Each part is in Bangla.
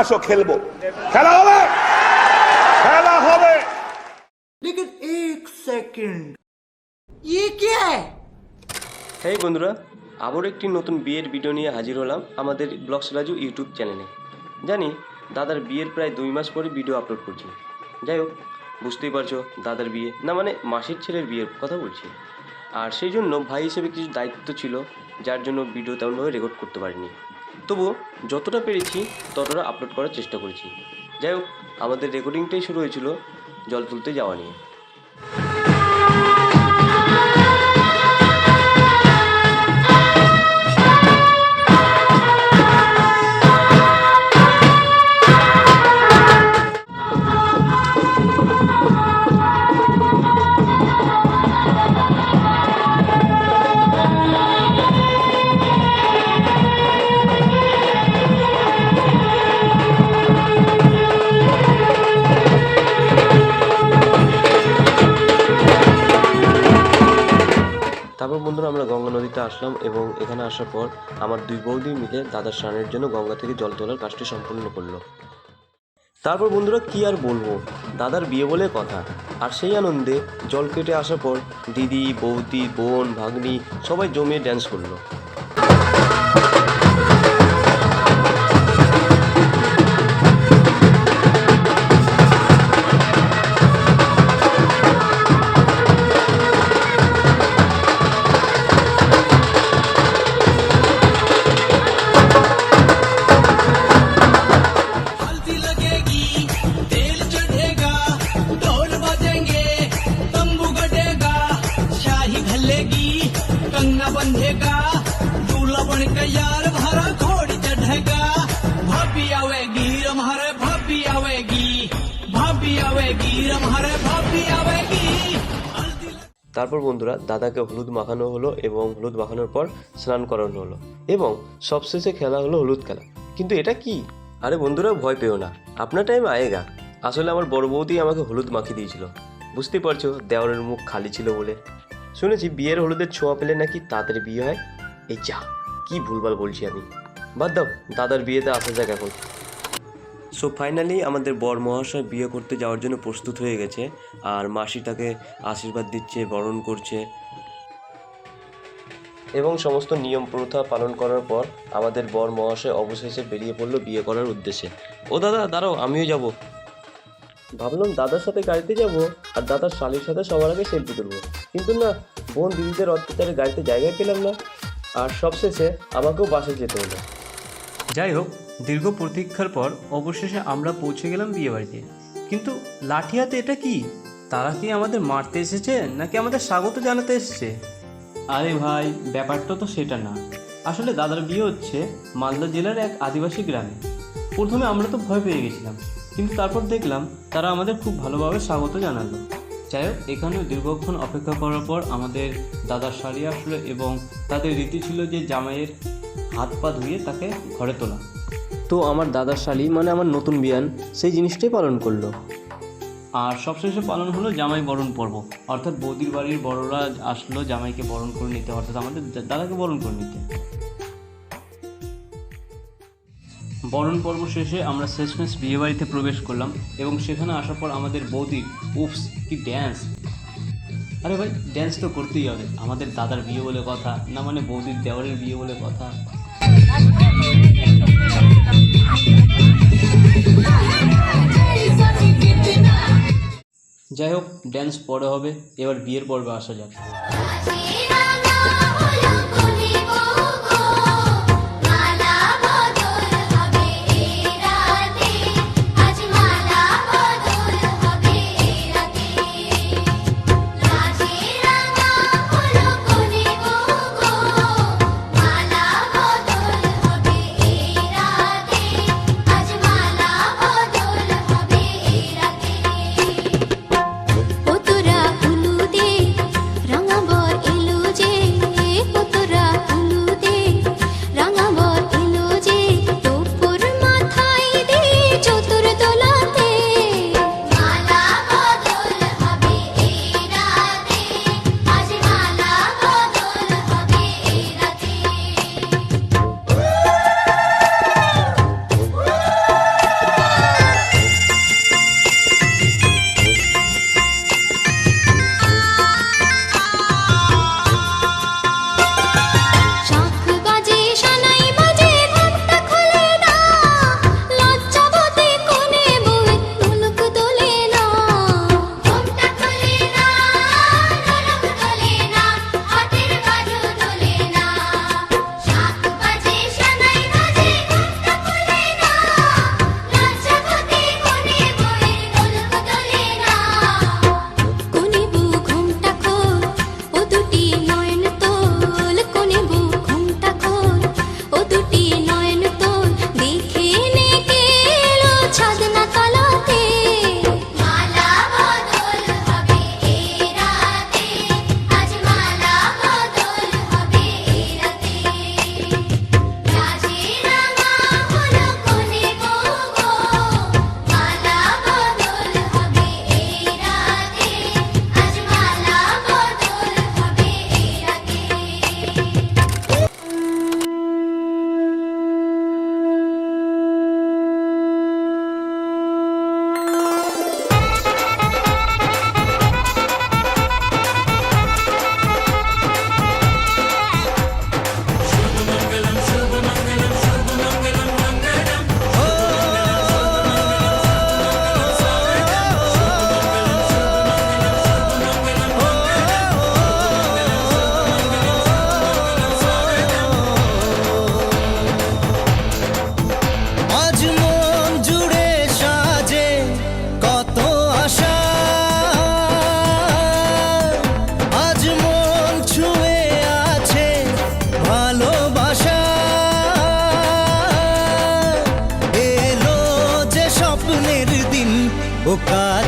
আসো খেলব। খেলা হবে? খেলা হবে। লেকিন এক সেকেন্ড। ইয়ে হেই বন্ধুরা আবার একটি নতুন বিয়ের ভিডিও নিয়ে হাজির হলাম আমাদের ব্লগস রাজু ইউটিউব চ্যানেলে। জানি দাদার বিয়ের প্রায় দুই মাস পরে ভিডিও আপলোড করছি। যাই হোক বুঝতেই পারছ দাদার বিয়ে না মানে মাসির ছেলের বিয়ের কথা বলছি। আর সেই জন্য ভাই হিসেবে কিছু দায়িত্ব ছিল যার জন্য ভিডিও তেমনভাবে রেকর্ড করতে পারিনি। তবুও যতটা পেরেছি, ততটা আপলোড করার চেষ্টা করেছি। যাই হোক, আমাদের রেকর্ডিংটাই শুরু হয়েছিল জল তুলতে যাওয়া নিয়ে। আসার পর আমার দুই বৌদি মিলে দাদার স্নানের জন্য গঙ্গা থেকে জল তোলার কাজটি সম্পূর্ণ করল। তারপর বন্ধুরা কি আর বলব? দাদার বিয়ে বলে কথা। আর সেই আনন্দে জল কেটে আসার পর দিদি, বৌদি, বোন, ভাগ্নি সবাই জমিয়ে ড্যান্স করল। তারপর বন্ধুরা দাদাকে হলুদ মাখানো হলো এবং হলুদ মাখানোর পর স্নান করানো হলো এবং সবশেষে খেলা হলো হলুদ খেলা। কিন্তু এটা কি? আরে বন্ধুরা ভয় পেও না, আপনার টাইম আয়েগা। আসলে আমার বড় বৌদি আমাকে হলুদ মাখিয়ে দিয়েছিল। বুঝতেই পারছ দেওয়ারের মুখ খালি ছিল বলে। শুনেছি বিয়ের হলুদের ছোঁয়া পেলে নাকি তাড়াতাড়ি বিয়ে হয়? এই যা, কি ভুলভাল বলছি আমি। বাদ দাও, দাদার বিয়েতে আসা যাক এখন। সো ফাইনালি আমাদের বর মহাশয় বিয়ে করতে যাওয়ার জন্য প্রস্তুত হয়ে গেছে আর মাসি তাকে আশীর্বাদ দিচ্ছে, বরণ করছে। এবং সমস্ত নিয়ম প্রথা পালন করার পর আমাদের বর মহাশয় অবশেষে বেরিয়ে পড়ল বিয়ে করার উদ্দেশ্যে। ও দাদা, দাঁড়াও, আমিও যাব। ভাবলাম দাদার সাথে গাড়িতে যাব আর দাদার শালির সাথে সবার আগে সেলফি তুলবো। কিন্তু না, বোন দিদিদের অত্যাচারে গাড়িতে জায়গায় পেলাম না। আর সবশেষে আমাকেও বাসে যেতে হলো। যাই হোক দীর্ঘ প্রতীক্ষার পর অবশেষে আমরা পৌঁছে গেলাম বিয়েবাড়িতে। কিন্তু লাঠিয়াতে এটা কি? তারা কি আমাদের মারতে এসেছে, নাকি আমাদের স্বাগত জানাতে এসেছে? আরে ভাই, ব্যাপারটা তো সেটা না। আসলে দাদার বিয়ে হচ্ছে মালদা জেলার এক আদিবাসী গ্রামে। প্রথমে আমরা তো ভয় পেয়ে গেছিলাম, কিন্তু তারপর দেখলাম তারা আমাদের খুব ভালোভাবে স্বাগত জানালো। যাই হোক, এখানেও দীর্ঘক্ষণ অপেক্ষা করার পর আমাদের দাদার শাড়ি আসলো এবং তাদের রীতি ছিল যে জামাইয়ের হাত পা ধুয়ে তাকে ঘরে তোলা। তো আমার দাদার শালি মানে আমার নতুন বিয়ান, সেই জিনিসটাই পালন করল। আর সবশেষে পালন হলো জামাই বরণ পর্ব। অর্থাৎ বৌদির বাড়ির বড়রা আসলো জামাইকে বরণ করে নিতে, অর্থাৎ আমাদের দাদাকে বরণ করে নিতে। বরণ পর্ব শেষে আমরা শেষমেশ বিয়েবাড়িতে প্রবেশ করলাম এবং সেখানে আসার পর আমাদের বৌদির উফস, কি ড্যান্স আরে ভাই ড্যান্স তো করতেই হবে। আমাদের দাদার বিয়ে বলে কথা, না মানে বৌদির দেওয়ারের বিয়ে বলে কথা। যাই হোক ড্যান্স পরে হবে। এবার বিয়ের পর্বে আসা যাক।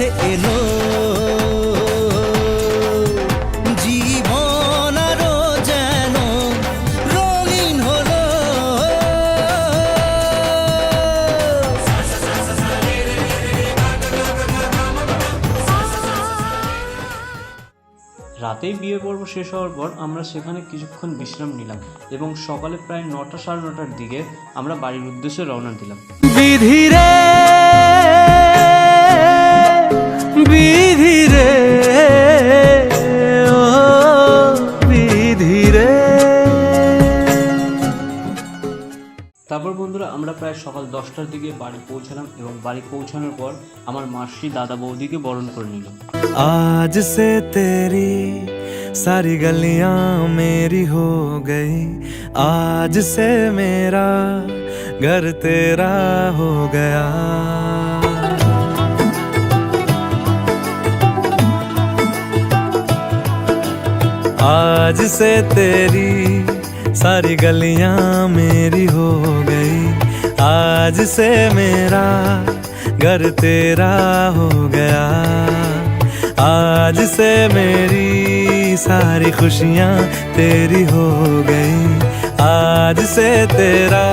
কাছে এলো। জীবন আরও যেন রঙিন হলো। রাতেই বিয়ে পর্ব শেষ হওয়ার পর আমরা সেখানে কিছুক্ষণ বিশ্রাম নিলাম এবং সকালে প্রায় নটা সাড়ে নটার দিকে আমরা বাড়ির উদ্দেশ্যে রওনা দিলাম। বিধিরে সকাল দশটার দিকে বাড়ি পৌঁছালাম এবং বাড়ি পৌঁছানোর পর আমার মাসি দাদা বৌদিকে বরণ করে নিল आज से तेरी सारी गलियां मेरी हो गई आज से मेरा घर तेरा हो गया आज से तेरी सारी गलियां मेरी हो गई आज से मेरा घर तेरा हो गया आज से मेरी सारी खुशियां तेरी हो गई आज से तेरा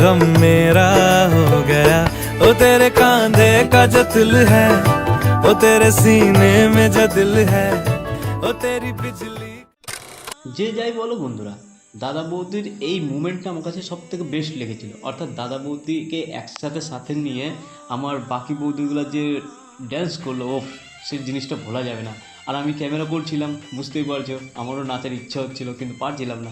गम मेरा हो गया ओ तेरे कांधे का जो दिल है ओ तेरे सीने में जो दिल है ओ तेरी बिजली যে যাই বলো বন্ধুরা দাদা বৌদির এই মুমেন্টটা আমার কাছে সব থেকে বেস্ট লেগেছিল। অর্থাৎ দাদা বৌদিকে একসাথে সাথে নিয়ে আমার বাকি বৌদিগুলো যে ড্যান্স করল ও সেই জিনিসটা ভোলা যাবে না। আর আমি ক্যামেরা করছিলাম, বুঝতেই পারছ, আমারও নাচের ইচ্ছা হচ্ছিল, কিন্তু পারছিলাম না।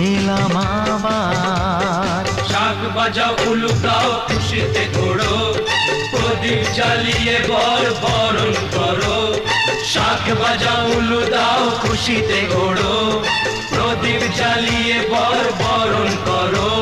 এলাম আবার। শাক বাজাও উলুকাও খুশিতে ঘোড়ো প্রদীপ জ্বালিয়ে বর বরণ করো। শাক বাজাও, উলু দাও, খুশিতে ঘোড়ো প্রদীপ জ্বালিয়ে বর বরণ করো।